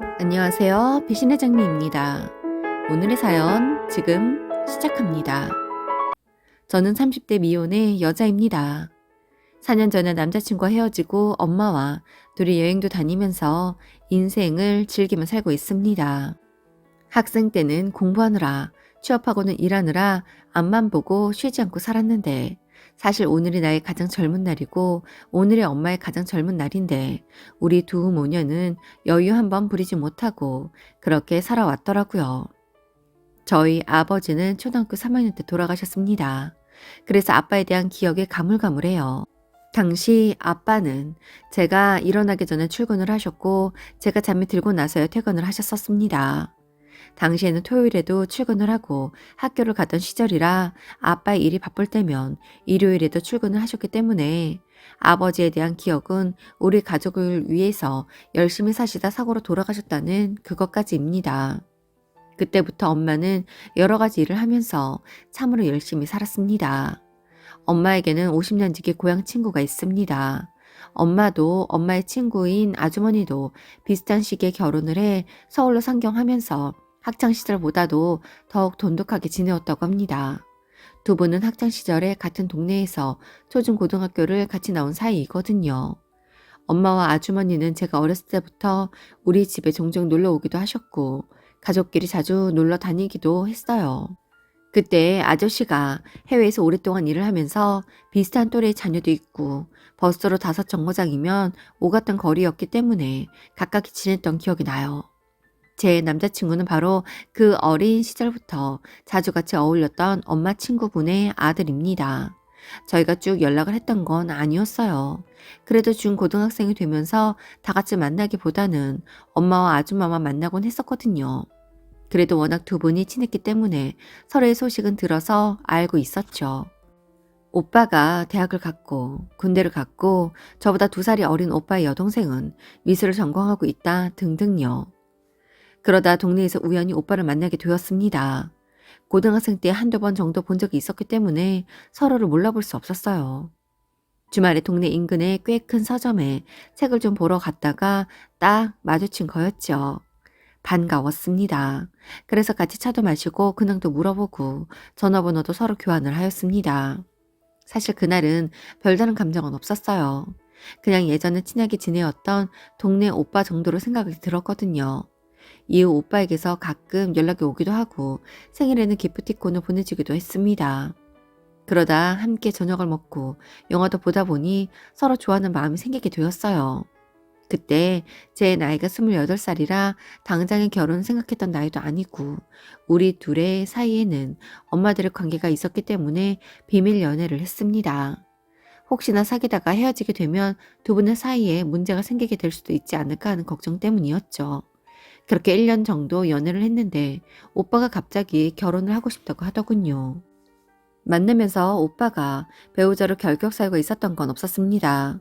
안녕하세요. 배신의 장미입니다. 오늘의 사연 지금 시작합니다. 저는 30대 미혼의 여자입니다. 4년 전에 남자친구와 헤어지고 엄마와 둘이 여행도 다니면서 인생을 즐기며 살고 있습니다. 학생 때는 공부하느라 취업하고는 일하느라 앞만 보고 쉬지 않고 살았는데 사실 오늘이 나의 가장 젊은 날이고 오늘의 엄마의 가장 젊은 날인데 우리 두 모녀는 여유 한번 부리지 못하고 그렇게 살아왔더라고요. 저희 아버지는 초등학교 3학년 때 돌아가셨습니다. 그래서 아빠에 대한 기억이 가물가물해요. 당시 아빠는 제가 일어나기 전에 출근을 하셨고 제가 잠이 들고 나서야 퇴근을 하셨었습니다. 당시에는 토요일에도 출근을 하고 학교를 가던 시절이라 아빠의 일이 바쁠 때면 일요일에도 출근을 하셨기 때문에 아버지에 대한 기억은 우리 가족을 위해서 열심히 사시다 사고로 돌아가셨다는 그것까지입니다. 그때부터 엄마는 여러 가지 일을 하면서 참으로 열심히 살았습니다. 엄마에게는 50년 지기 고향 친구가 있습니다. 엄마도 엄마의 친구인 아주머니도 비슷한 시기에 결혼을 해 서울로 상경하면서 학창 시절보다도 더욱 돈독하게 지내었다고 합니다. 두 분은 학창 시절에 같은 동네에서 초중 고등학교를 같이 나온 사이이거든요. 엄마와 아주머니는 제가 어렸을 때부터 우리 집에 종종 놀러 오기도 하셨고 가족끼리 자주 놀러 다니기도 했어요. 그때 아저씨가 해외에서 오랫동안 일을 하면서 비슷한 또래의 자녀도 있고 버스로 다섯 정거장이면 오갔던 거리였기 때문에 가깝게 지냈던 기억이 나요. 제 남자친구는 바로 그 어린 시절부터 자주 같이 어울렸던 엄마 친구분의 아들입니다. 저희가 쭉 연락을 했던 건 아니었어요. 그래도 중고등학생이 되면서 다 같이 만나기보다는 엄마와 아줌마만 만나곤 했었거든요. 그래도 워낙 두 분이 친했기 때문에 서로의 소식은 들어서 알고 있었죠. 오빠가 대학을 갔고 군대를 갔고 저보다 두 살이 어린 오빠의 여동생은 미술을 전공하고 있다 등등요. 그러다 동네에서 우연히 오빠를 만나게 되었습니다. 고등학생 때 한두 번 정도 본 적이 있었기 때문에 서로를 몰라볼 수 없었어요. 주말에 동네 인근의 꽤 큰 서점에 책을 좀 보러 갔다가 딱 마주친 거였죠. 반가웠습니다. 그래서 같이 차도 마시고 근황도 물어보고 전화번호도 서로 교환을 하였습니다. 사실 그날은 별다른 감정은 없었어요. 그냥 예전에 친하게 지내었던 동네 오빠 정도로 생각이 들었거든요. 이후 오빠에게서 가끔 연락이 오기도 하고 생일에는 기프티콘을 보내주기도 했습니다. 그러다 함께 저녁을 먹고 영화도 보다 보니 서로 좋아하는 마음이 생기게 되었어요. 그때 제 나이가 28살이라 당장의 결혼 생각했던 나이도 아니고 우리 둘의 사이에는 엄마들의 관계가 있었기 때문에 비밀 연애를 했습니다. 혹시나 사귀다가 헤어지게 되면 두 분의 사이에 문제가 생기게 될 수도 있지 않을까 하는 걱정 때문이었죠. 그렇게 1년 정도 연애를 했는데 오빠가 갑자기 결혼을 하고 싶다고 하더군요. 만나면서 오빠가 배우자로 결격 사유가 있었던 건 없었습니다.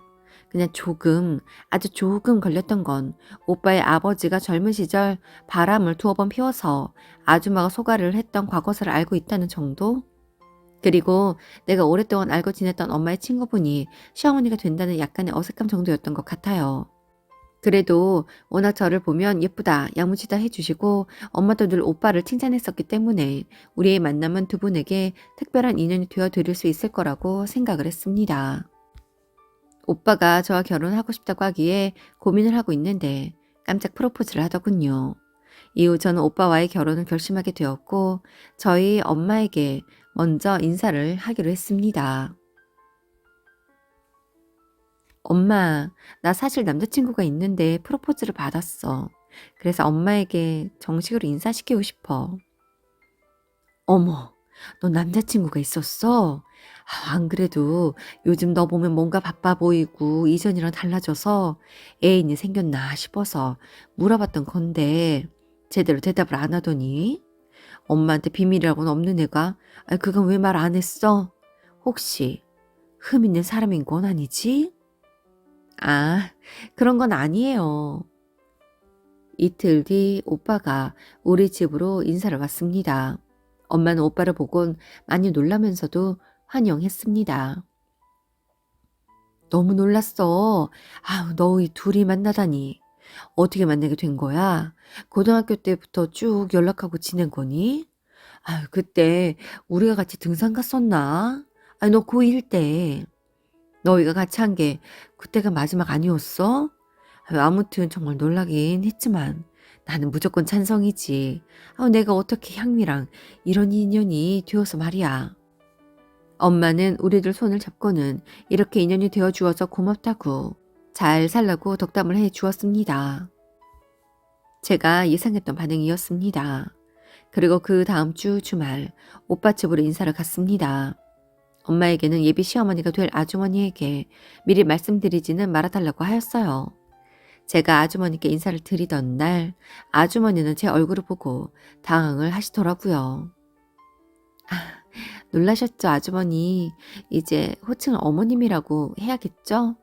그냥 조금, 아주 조금 걸렸던 건 오빠의 아버지가 젊은 시절 바람을 두어 번 피워서 아줌마가 소가를 했던 과거사를 알고 있다는 정도? 그리고 내가 오랫동안 알고 지냈던 엄마의 친구분이 시어머니가 된다는 약간의 어색함 정도였던 것 같아요. 그래도 워낙 저를 보면 예쁘다, 야무지다 해주시고 엄마도 늘 오빠를 칭찬했었기 때문에 우리의 만남은 두 분에게 특별한 인연이 되어 드릴 수 있을 거라고 생각을 했습니다. 오빠가 저와 결혼하고 싶다고 하기에 고민을 하고 있는데 깜짝 프로포즈를 하더군요. 이후 저는 오빠와의 결혼을 결심하게 되었고 저희 엄마에게 먼저 인사를 하기로 했습니다. 엄마, 나 사실 남자친구가 있는데 프로포즈를 받았어. 그래서 엄마에게 정식으로 인사시키고 싶어. 어머, 너 남자친구가 있었어? 아, 안 그래도 요즘 너 보면 뭔가 바빠 보이고 이전이랑 달라져서 애인이 생겼나 싶어서 물어봤던 건데 제대로 대답을 안 하더니 엄마한테 비밀이라고는 없는 애가 아, 그건 왜 말 안 했어? 혹시 흠 있는 사람인 건 아니지? 아, 그런 건 아니에요. 이틀 뒤 오빠가 우리 집으로 인사를 왔습니다. 엄마는 오빠를 보곤 많이 놀라면서도 환영했습니다. 너무 놀랐어. 아우, 너희 둘이 만나다니. 어떻게 만나게 된 거야? 고등학교 때부터 쭉 연락하고 지낸 거니? 아유, 그때 우리가 같이 등산 갔었나? 아니, 너 고1 때. 너희가 같이 한 게 그때가 마지막 아니었어? 아무튼 정말 놀라긴 했지만 나는 무조건 찬성이지. 아, 내가 어떻게 향미랑 이런 인연이 되어서 말이야. 엄마는 우리들 손을 잡고는 이렇게 인연이 되어 주어서 고맙다고 잘 살라고 덕담을 해 주었습니다. 제가 예상했던 반응이었습니다. 그리고 그 다음 주 주말 오빠 집으로 인사를 갔습니다. 엄마에게는 예비 시어머니가 될 아주머니에게 미리 말씀드리지는 말아달라고 하였어요. 제가 아주머니께 인사를 드리던 날 아주머니는 제 얼굴을 보고 당황을 하시더라고요. 아, 놀라셨죠, 아주머니. 이제 호칭을 어머님이라고 해야겠죠?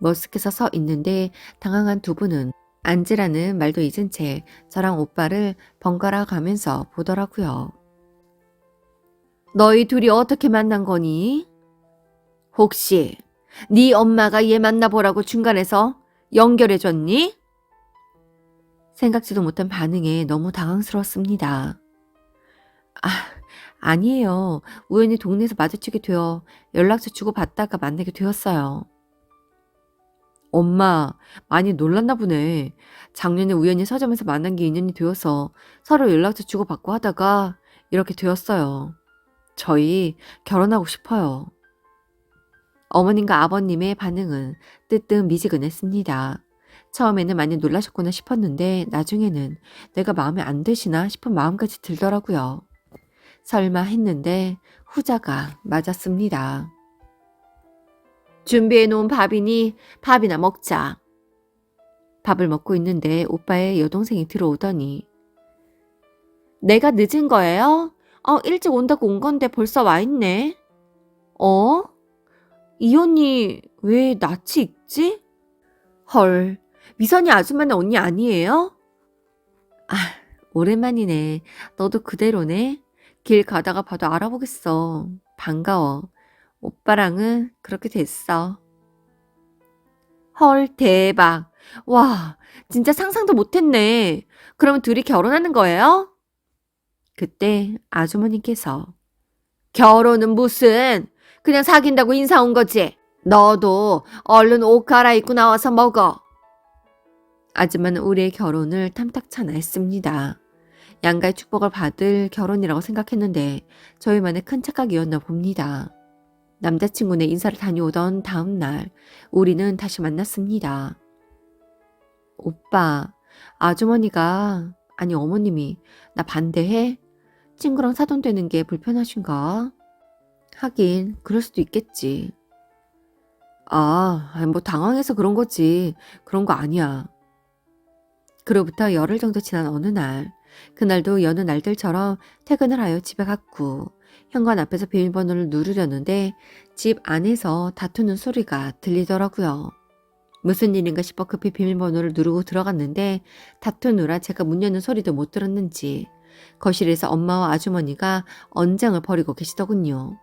머쓱해서 서 있는데 당황한 두 분은 앉으라는 말도 잊은 채 저랑 오빠를 번갈아 가면서 보더라고요. 너희 둘이 어떻게 만난 거니? 혹시 네 엄마가 얘 만나보라고 중간에서 연결해줬니? 생각지도 못한 반응에 너무 당황스러웠습니다. 아, 아니에요. 우연히 동네에서 마주치게 되어 연락처 주고받다가 만나게 되었어요. 엄마, 많이 놀랐나 보네. 작년에 우연히 서점에서 만난 게 인연이 되어서 서로 연락처 주고받고 하다가 이렇게 되었어요. 저희 결혼하고 싶어요. 어머님과 아버님의 반응은 뜨뜻 미지근했습니다. 처음에는 많이 놀라셨구나 싶었는데 나중에는 내가 마음에 안 드시나 싶은 마음까지 들더라고요. 설마 했는데 후자가 맞았습니다. 준비해 놓은 밥이니 밥이나 먹자. 밥을 먹고 있는데 오빠의 여동생이 들어오더니 내가 늦은 거예요? 어, 일찍 온다고 온 건데 벌써 와 있네. 어? 이 언니 왜 낯이 익지? 헐, 미선이 아줌마네 언니 아니에요? 아, 오랜만이네. 너도 그대로네. 길 가다가 봐도 알아보겠어. 반가워. 오빠랑은 그렇게 됐어. 헐, 대박. 와, 진짜 상상도 못했네. 그러면 둘이 결혼하는 거예요? 그때 아주머니께서 결혼은 무슨 그냥 사귄다고 인사 온 거지. 너도 얼른 옷 갈아입고 나와서 먹어. 아줌마는 우리의 결혼을 탐탁찮아 했습니다. 양가의 축복을 받을 결혼이라고 생각했는데 저희만의 큰 착각이었나 봅니다. 남자친구네 인사를 다녀오던 다음 날 우리는 다시 만났습니다. 오빠, 아주머니가 아니 어머님이 나 반대해? 친구랑 사돈되는 게 불편하신가? 하긴 그럴 수도 있겠지. 아, 뭐 당황해서 그런 거지. 그런 거 아니야. 그로부터 열흘 정도 지난 어느 날, 그날도 여느 날들처럼 퇴근을 하여 집에 갔고, 현관 앞에서 비밀번호를 누르려는데 집 안에서 다투는 소리가 들리더라고요. 무슨 일인가 싶어 급히 비밀번호를 누르고 들어갔는데 다투느라 제가 문 여는 소리도 못 들었는지 거실에서 엄마와 아주머니가 언쟁을 벌이고 계시더군요.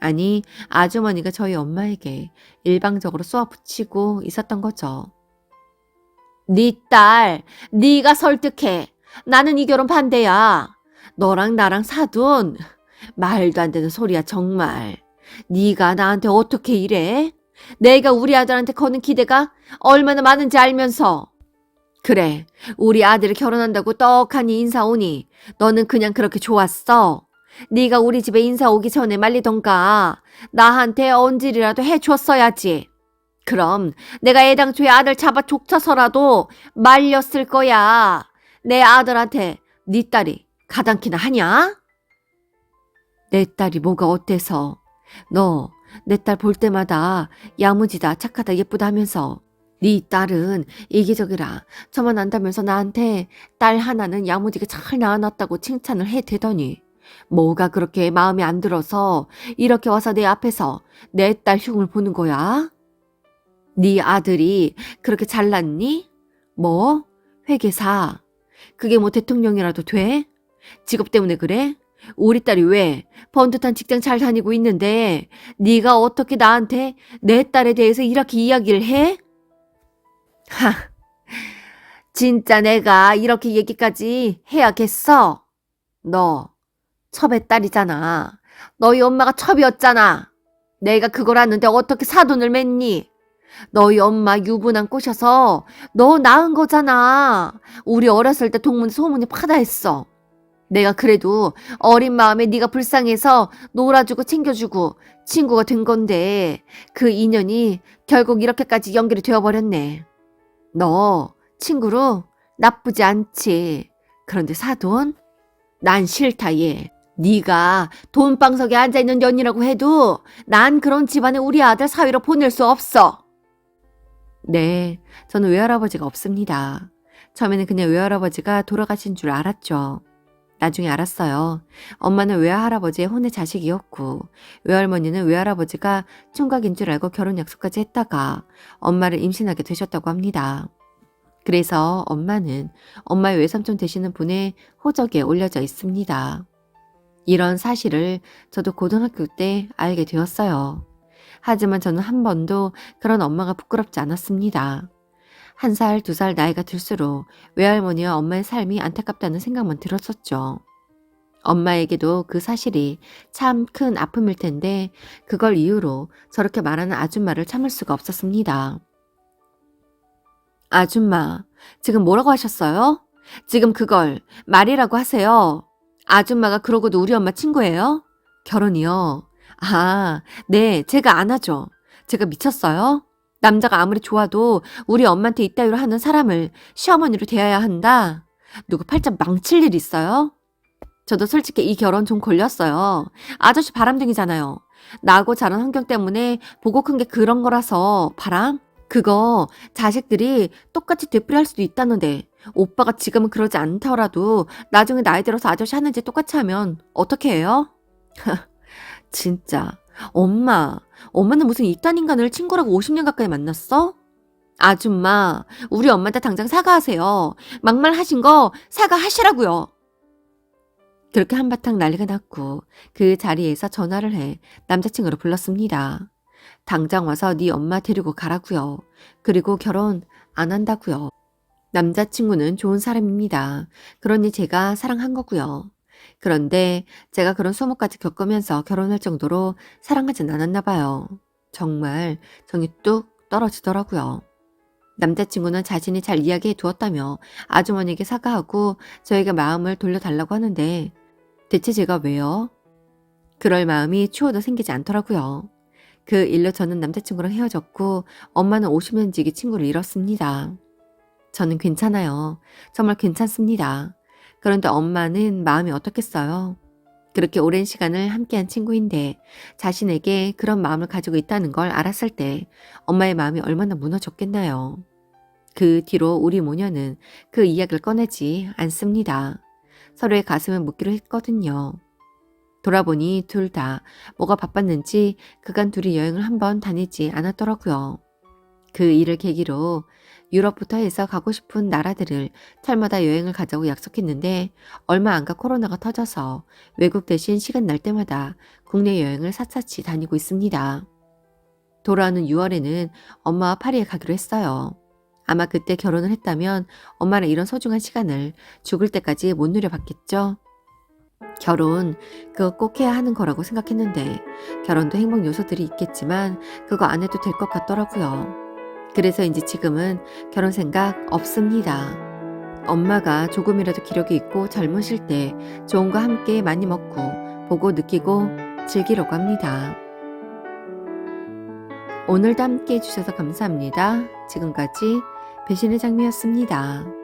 아니, 아주머니가 저희 엄마에게 일방적으로 쏘아붙이고 있었던 거죠. 네 딸, 네가 설득해. 나는 이 결혼 반대야. 너랑 나랑 사돈. 말도 안 되는 소리야 정말. 네가 나한테 어떻게 이래? 내가 우리 아들한테 거는 기대가 얼마나 많은지 알면서. 그래, 우리 아들이 결혼한다고 떡하니 인사 오니 너는 그냥 그렇게 좋았어. 네가 우리 집에 인사 오기 전에 말리던가 나한테 언질이라도 해줬어야지. 그럼 내가 애당초에 아들 잡아 족쳐서라도 말렸을 거야. 내 아들한테 네 딸이 가당키나 하냐? 내 딸이 뭐가 어때서? 너 내 딸 볼 때마다 야무지다 착하다 예쁘다 하면서 네 딸은 이기적이라 저만 안다면서 나한테 딸 하나는 야무지게 잘 낳아놨다고 칭찬을 해대더니 뭐가 그렇게 마음에 안 들어서 이렇게 와서 내 앞에서 내 딸 흉을 보는 거야? 네 아들이 그렇게 잘났니? 뭐? 회계사. 그게 뭐 대통령이라도 돼? 직업 때문에 그래? 우리 딸이 왜 번듯한 직장 잘 다니고 있는데 네가 어떻게 나한테 내 딸에 대해서 이렇게 이야기를 해? 하, 진짜 내가 이렇게 얘기까지 해야겠어? 너 첩의 딸이잖아. 너희 엄마가 첩이었잖아. 내가 그걸 아는데 어떻게 사돈을 맺니? 너희 엄마 유부남 꼬셔서 너 낳은 거잖아. 우리 어렸을 때 동문 소문이 파다했어. 내가 그래도 어린 마음에 네가 불쌍해서 놀아주고 챙겨주고 친구가 된 건데 그 인연이 결국 이렇게까지 연결이 되어버렸네. 너 친구로 나쁘지 않지. 그런데 사돈? 난 싫다 얘. 네가 돈방석에 앉아있는 년이라고 해도 난 그런 집안에 우리 아들 사위로 보낼 수 없어. 네, 저는 외할아버지가 없습니다. 처음에는 그냥 외할아버지가 돌아가신 줄 알았죠. 나중에 알았어요. 엄마는 외할아버지의 혼의 자식이었고, 외할머니는 외할아버지가 총각인 줄 알고 결혼 약속까지 했다가 엄마를 임신하게 되셨다고 합니다. 그래서 엄마는 엄마의 외삼촌 되시는 분의 호적에 올려져 있습니다. 이런 사실을 저도 고등학교 때 알게 되었어요. 하지만 저는 한 번도 그런 엄마가 부끄럽지 않았습니다. 한 살, 두 살 나이가 들수록 외할머니와 엄마의 삶이 안타깝다는 생각만 들었었죠. 엄마에게도 그 사실이 참 큰 아픔일 텐데 그걸 이유로 저렇게 말하는 아줌마를 참을 수가 없었습니다. 아줌마, 지금 뭐라고 하셨어요? 지금 그걸 말이라고 하세요. 아줌마가 그러고도 우리 엄마 친구예요? 결혼이요? 아, 네, 제가 안 하죠. 제가 미쳤어요? 남자가 아무리 좋아도 우리 엄마한테 이따위로 하는 사람을 시어머니로 대해야 한다? 누구 팔자 망칠 일 있어요? 저도 솔직히 이 결혼 좀 걸렸어요. 아저씨 바람둥이잖아요. 나고 자란 환경 때문에 보고 큰 게 그런 거라서 바람? 그거 자식들이 똑같이 되풀이 할 수도 있다는데 오빠가 지금은 그러지 않더라도 나중에 나이 들어서 아저씨 하는지 똑같이 하면 어떻게 해요? 진짜 엄마 엄마는 무슨 이딴 인간을 친구라고 50년 가까이 만났어? 아줌마 우리 엄마한테 당장 사과하세요. 막말 하신 거 사과하시라고요. 그렇게 한바탕 난리가 났고 그 자리에서 전화를 해 남자친구를 불렀습니다. 당장 와서 네 엄마 데리고 가라고요. 그리고 결혼 안 한다고요. 남자친구는 좋은 사람입니다. 그러니 제가 사랑한 거고요. 그런데 제가 그런 소문까지 겪으면서 결혼할 정도로 사랑하진 않았나 봐요. 정말 정이 뚝 떨어지더라고요. 남자친구는 자신이 잘 이야기해 두었다며 아주머니에게 사과하고 저에게 마음을 돌려달라고 하는데 대체 제가 왜요? 그럴 마음이 추워도 생기지 않더라고요. 그 일로 저는 남자친구랑 헤어졌고 엄마는 50년 지기 친구를 잃었습니다. 저는 괜찮아요. 정말 괜찮습니다. 그런데 엄마는 마음이 어떻겠어요? 그렇게 오랜 시간을 함께한 친구인데 자신에게 그런 마음을 가지고 있다는 걸 알았을 때 엄마의 마음이 얼마나 무너졌겠나요? 그 뒤로 우리 모녀는 그 이야기를 꺼내지 않습니다. 서로의 가슴을 묻기로 했거든요. 돌아보니 둘 다 뭐가 바빴는지 그간 둘이 여행을 한번 다니지 않았더라고요. 그 일을 계기로 유럽부터 해서 가고 싶은 나라들을 철마다 여행을 가자고 약속했는데 얼마 안가 코로나가 터져서 외국 대신 시간 날 때마다 국내 여행을 샅샅이 다니고 있습니다. 돌아오는 6월에는 엄마와 파리에 가기로 했어요. 아마 그때 결혼을 했다면 엄마는 이런 소중한 시간을 죽을 때까지 못 누려봤겠죠? 결혼, 그거 꼭 해야 하는 거라고 생각했는데 결혼도 행복 요소들이 있겠지만 그거 안 해도 될 것 같더라고요. 그래서인지 지금은 결혼 생각 없습니다. 엄마가 조금이라도 기력이 있고 젊으실 때 좋은 거 함께 많이 먹고 보고 느끼고 즐기려고 합니다. 오늘도 함께 해주셔서 감사합니다. 지금까지 배신의 장미였습니다.